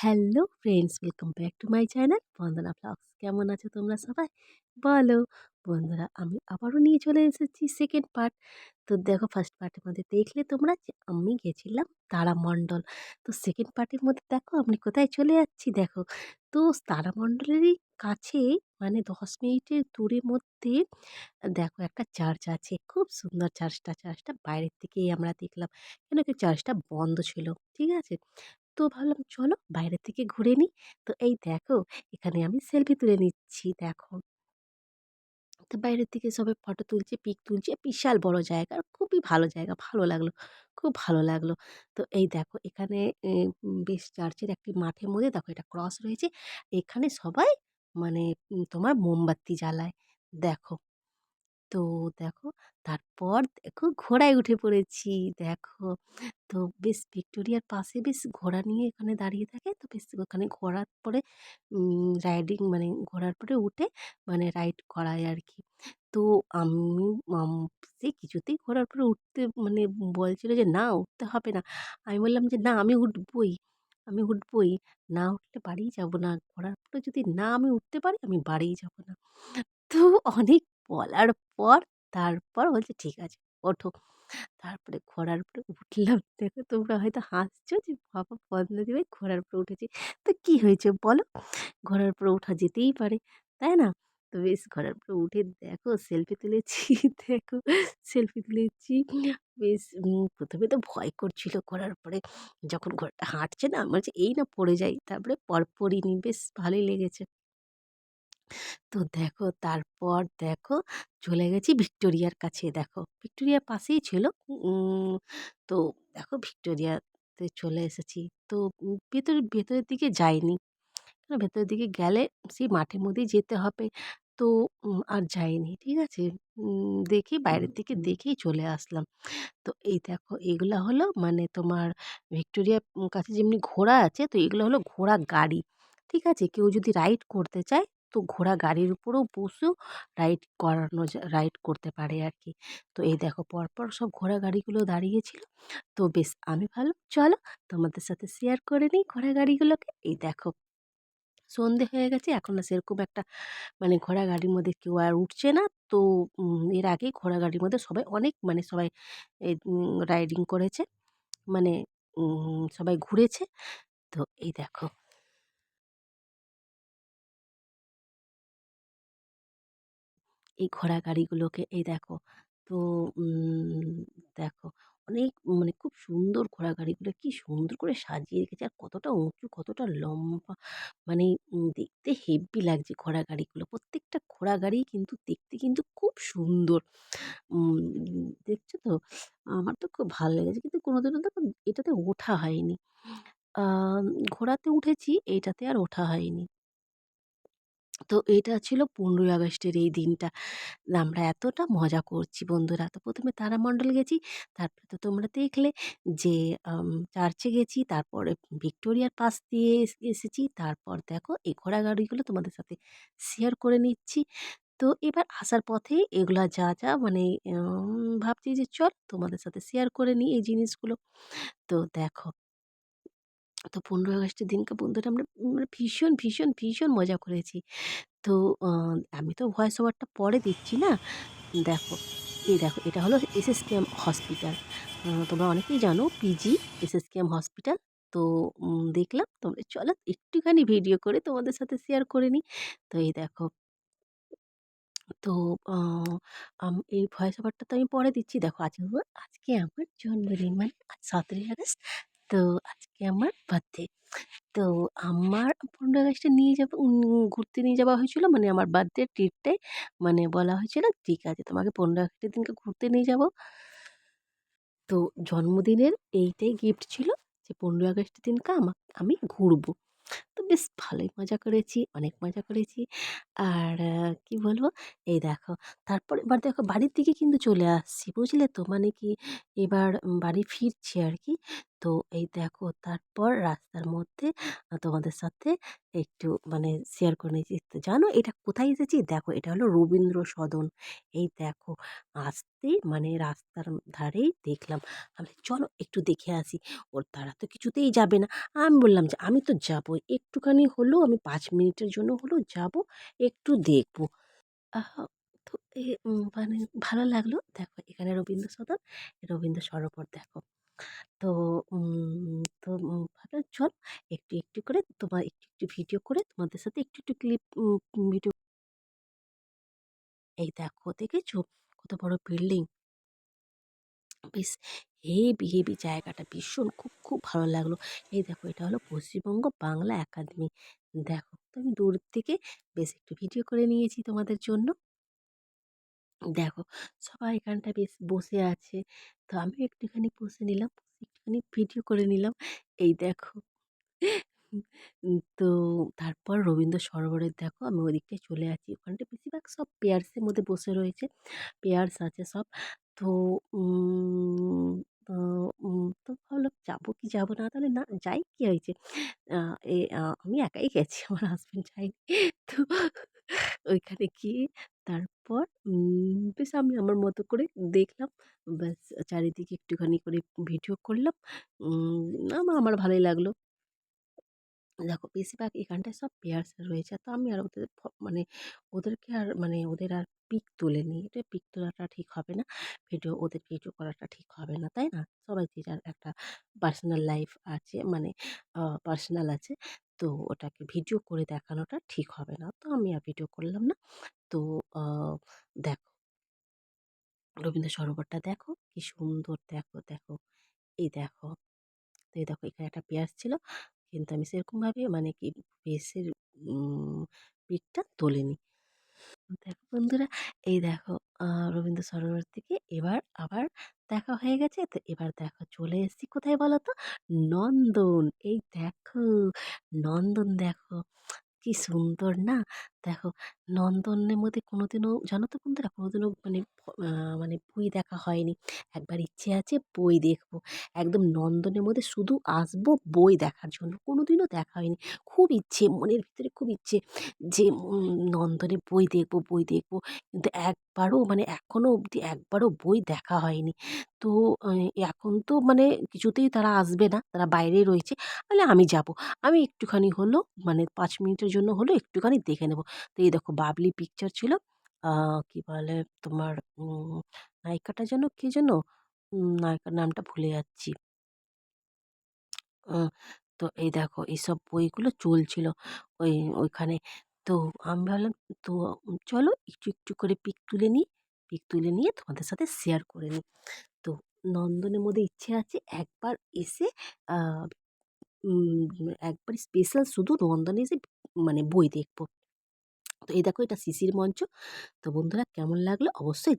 Hello friends, welcome back to my channel Bandana blogs. কেমন আছো তোমরা সবাই? বলো, বন্ধুরা আমি আবারও নিয়ে চলে এসেছি সেকেন্ড পার্ট তো দেখো ফার্স্ট পার্টের মধ্যে দেখলে তোমরা যে আমি গেছিলাম তারামণ্ডল। তো সেকেন্ড পার্টের মধ্যে দেখো আমি কোথায় চলে যাচ্ছি দেখো। তো তারামণ্ডলেরই কাছে মানে দশ মিনিটের দূরের মধ্যে দেখো একটা চার্চ আছে। খুব সুন্দর চার্চটা চার্চটা বাইরের থেকেই আমরা দেখলাম। কেন কি চার্চটা বন্ধ ছিল। ঠিক আছে? তো ভাবলাম চলো বাইরের থেকে ঘুরে নিই। তো এই দেখো, এখানে আমি সেলফি তুলে নিচ্ছি, দেখো। তো বাইরের থেকে সবাই ফটো তুলছে পিক তুলছে, বিশাল বড় জায়গা, খুবই ভালো জায়গা, ভালো লাগল, খুব ভালো লাগল। তো এই দেখো, এখানে বেশ চার্চের একটি মাঠের মধ্যে দেখো এটা ক্রস রয়েছে। এখানে সবাই মানে তোমার মোমবাতি জ্বালায়। দেখো তো দেখো তারপর দেখো ঘোড়ায় উঠে পড়েছি। দেখো তো বেশ ভিক্টোরিয়ার পাশে বেশ ঘোড়া নিয়ে এখানে দাঁড়িয়ে থাকে। তো বেশ ওখানে ঘোড়ার পরে রাইডিং মানে ঘোড়ার পরে উঠে মানে রাইড করায় আর কি তো আমি সে কিছুতেই ঘোড়ার পরে উঠতে মানে বলছিল যে, না, উঠতে হবে না। আমি বললাম যে, না, আমি উঠবই আমি উঠবই। না উঠলে বাড়িই যাব না। ঘোড়ার পরে যদি না আমি উঠতে পারি, আমি বাড়িই যাব না। তো অনেক বলার পর তারপর বলছে, ঠিক আছে, ওঠো। তারপরে ঘোড়ার উপরে উঠলাম। দেখো তোমরা হয়তো হাসছো যে, বাবা বন্ধুদি ভাই ঘোড়ার উপরে উঠেছি। তো কী হয়েছে বলো? ঘোড়ার উপরে ওঠা যেতেই পারে, তাই না? তো বেশ, ঘোড়ার উপরে উঠে দেখো, সেলফি তুলেছি, দেখো, সেলফি তুলেছি। বেশ প্রথমে তো ভয় করছিল ঘোড়ার পরে যখন ঘোড়াটা হাঁটছে না আমার এই না, পড়ে যাই। তারপরে পরপরই নি, বেশ ভালোই লেগেছে। তো দেখো তারপর দেখো চলে গেছি ভিক্টোরিয়ার কাছে। দেখো ভিক্টোরিয়ার পাশেই ছিল। তো দেখো ভিক্টোরিয়াতে চলে এসেছি। তো ভেতর, ভেতরের দিকে যাইনি। ভেতরের দিকে গেলে সেই মাঠের মধ্যেই যেতে হবে। তো আর যাইনি, ঠিক আছে? দেখি বাইরের দিকে দেখেই চলে আসলাম। তো এই দেখো এগুলো হলো মানে তোমার ভিক্টোরিয়ার কাছে যেমনি ঘোড়া আছে, তো এগুলো হলো ঘোড়া গাড়ি, ঠিক আছে? কেউ যদি রাইড করতে চায় তো ঘোড়া গাড়ির উপরেও বসেও রাইড করানো রাইড করতে পারে আর কি তো এই দেখো পরপর সব ঘোড়া গাড়িগুলো দাঁড়িয়েছিল। তো বেশ আমি ভালো চলো তোমাদের সাথে শেয়ার করে নিই ঘোড়া গাড়িগুলোকে। এই দেখো সন্ধে হয়ে গেছে, এখন আর সেরকম একটা মানে ঘোড়া গাড়ির মধ্যে কেউ আর উঠছে না। তো এর আগে ঘোড়া গাড়ির মধ্যে সবাই অনেক মানে সবাই রাইডিং করেছে। মানে সবাই ঘুরেছে। তো এই দেখো এই ঘোড়া গাড়িগুলোকে এই দেখো, তো দেখো, অনেক মানে খুব সুন্দর ঘোড়া গাড়িগুলো কি সুন্দর করে সাজিয়ে রেখেছে আর কতটা উঁচু, কতটা লম্বা মানে দেখতে হেব্বি লাগছে ঘোড়া গাড়িগুলো প্রত্যেকটা ঘোড়া গাড়ি কিন্তু দেখতে কিন্তু খুব সুন্দর। দেখছ তো? আমার তো খুব ভালো লেগেছে, কিন্তু কোনোদিনও তো এটাতে ওঠা হয়নি। ঘোড়াতে উঠেছি এইটাতে আর ওঠা হয়নি। তো এটা ছিল পনেরোই আগস্টের এই দিনটা। আমরা এতটা মজা করছি বন্ধুরা। তো প্রথমে তারামণ্ডল গেছি, তারপরে তো তোমরা দেখলে যে চার্চে গেছি, তারপরে ভিক্টোরিয়ার পাশ দিয়ে এসেছি, তারপর দেখো এই ঘোড়া গাড়িগুলো তোমাদের সাথে শেয়ার করে নিচ্ছি। তো এবার আসার পথে এগুলা যা যা মানে ভাবছি যে চল তোমাদের সাথে শেয়ার করে নিই এই জিনিসগুলো। তো দেখো তো পনেরোই আগস্টের দিনকে বন্ধুরা আমরা মানে ভীষণ ভীষণ ভীষণ মজা করেছি তো আমি তো ভয়েস ওভারটা পরে দিচ্ছি না। দেখো, এই দেখো এটা হলো এসএসকেএম হসপিটাল। তোমরা অনেকেই জানো পিজি এসএসকেএম হসপিটাল। তো দেখলাম তোমরা চলো একটুখানি ভিডিও করে তোমাদের সাথে শেয়ার করে নিই। তো এই দেখো তো এই ভয়েস ওভারটা তো আমি পরে দিচ্ছি। দেখো আজকে আজকে আমার জন্মদিন মানে ১৭ই আগস্ট। তো আজকে আমার বার্থডে। তো আমার ১৫ আগস্টে নিয়ে যাব ঘুরতে নিয়ে যাওয়া হয়েছিল। মানে আমার বার্থডে ট্রিটটাই মানে বলা হয়েছিল, "ঠিক আছে তোমাকে ১৫ আগস্টের দিনকে ঘুরতে নিয়ে যাব।" তো জন্মদিনের এইটাই গিফট ছিল যে ১৫ আগস্টের দিনকে আমা আমি ঘুরবো। তো বেশ ভালোই মজা করেছি, অনেক মজা করেছি। আর কি বলব? এই দেখো তারপর এবার দেখো বাড়ির দিকে কিন্তু চলে আসছি, বুঝলে তো? মানে কি এবার বাড়ি ফিরছি আরকি। তো এই দেখো তারপর রাস্তার মধ্যে তোমাদের সাথে একটু মানে শেয়ার করে নিয়েছি। জানো এটা কোথায় এসেছি? দেখো এটা হলো রবীন্দ্র সদন। এই দেখো আসতে মানে রাস্তার ধারেই দেখলাম। আমি "চলো একটু দেখে আসি।" ওর তারা তো কিছুতেই যাবে না। আমি বললাম যে, "আমি তো যাবোই। একটুখানি হলেও আমি পাঁচ মিনিটের জন্য হলেও যাব, একটু দেখব।" তো মানে ভালো লাগল। দেখো এখানে রবীন্দ্র সদন, রবীন্দ্র সরোবর দেখো। তো তো ভাবলাম চল একটু, একটু করে তোমার একটু, একটু ভিডিও করে তোমাদের সাথে একটু, একটু ক্লিপ ভিডিও এই দেখো দেখেছ? কত বড় বিল্ডিং। বেশ হেবি, হেবি জায়গাটা ভীষণ খুব, খুব ভালো লাগল। এই দেখো এটা হলো পশ্চিমবঙ্গ বাংলা একাডেমি। দেখো তো আমি দূর থেকে বেশ একটু ভিডিও করে নিয়েছি তোমাদের জন্য। দেখো, সবাই এখানটা বেশ বসে আছে। তো আমিও একটুখানি বসে নিলাম। একটুখানি ভিডিও করে নিলাম। এই দেখো। তো তারপর রবীন্দ্র সরোবরের দেখো, আমি ওদিকটায় চলে আসি। ওখানটায় বেশিরভাগ সব পেয়ার্সের মধ্যে বসে রয়েছে। পেয়ার্স আছে সব। তো তো ভাবলাম যাব কি যাব না? তাহলে না, যাই কি হয়েছে? আমি একাই গেছি। আমার হাসব্যান্ড যায়নি। তো ওইখানে গিয়ে তারপর বেশ আমি আমার মতো করে দেখলাম। ব্যাস চারিদিকে একটুখানি করে ভিডিও করলাম। উম আমা আমার ভালোই লাগল। দেখো বেশিরভাগ এখানটায় সব পেয়ার্স রয়েছে। তো আমি আর ওদের মানে ওদেরকে আর মানে ওদের আর পিক তুলিনি। এটা পিক তোলাটা ঠিক হবে না। ভিডিও ওদের ভিডিও করাটা ঠিক হবে না, তাই না? সবাই যে যার একটা পার্সোনাল লাইফ আছে মানে পার্সোনাল আছে। তো ওটাকে ভিডিও করে দেখানোটা ঠিক হবে না। তো আমি আর ভিডিও করলাম না। তো দেখো রবীন্দ্র সরোবরটা দেখো কি সুন্দর দেখো, দেখো। এই দেখো। তো এই দেখো এখানে একটা পেঁয়াজ ছিল। কিন্তু আমি সেরকমভাবে মানে কি পেঁয়াজের পিঠটা তোলিনি। দেখো বন্ধুরা, এই দেখো রবীন্দ্র সরোবর থেকে এবার আবার দেখা হয়ে গেছে। তো এবার দেখো চলে এসেছি কোথায় বলো তো? নন্দন। এই দেখো, নন্দন দেখো। কি সুন্দর না? দেখো নন্দনের মধ্যে কোনোদিনও জানো তো বন্ধুরা কোনোদিনও মানে মানে বই দেখা হয়নি। একবার ইচ্ছে আছে বই দেখব। একদম নন্দনের মধ্যে শুধু আসব বই দেখার জন্য। কোনোদিনও দেখা হয়নি। খুব ইচ্ছে মনের ভিতরে খুব ইচ্ছে যে নন্দনে বই দেখব, বই দেখব। কিন্তু একবারও মানে এখনও অবধি একবারও বই দেখা হয়নি। তো এখন তো মানে কিছুতেই তারা আসবে না। তারা বাইরেই রয়েছে। তাহলে আমি যাব আমি একটুখানি হলেও মানে পাঁচ মিনিটের জন্য হলেও একটুখানি দেখে নেব। তো এই দেখো বাবলি পিকচার ছিল। কি বলে তোমার নায়িকাটা যেন কে যেন? নায়িকার নামটা ভুলে যাচ্ছি। তো এই দেখো এইসব বইগুলো চলছিল ওই ওইখানে। তো আমি ভাবলাম তো চলো একটু, একটু করে পিক তুলে নিই। পিক তুলে নিয়ে তোমাদের সাথে শেয়ার করে নিই। তো নন্দনের মধ্যে ইচ্ছে আছে একবার এসে একবার স্পেশাল শুধু নন্দনে এসে মানে বই দেখব। তো এই দেখো এটা সিসির মঞ্চ। তো বন্ধুরা কেমন লাগল অবশ্যই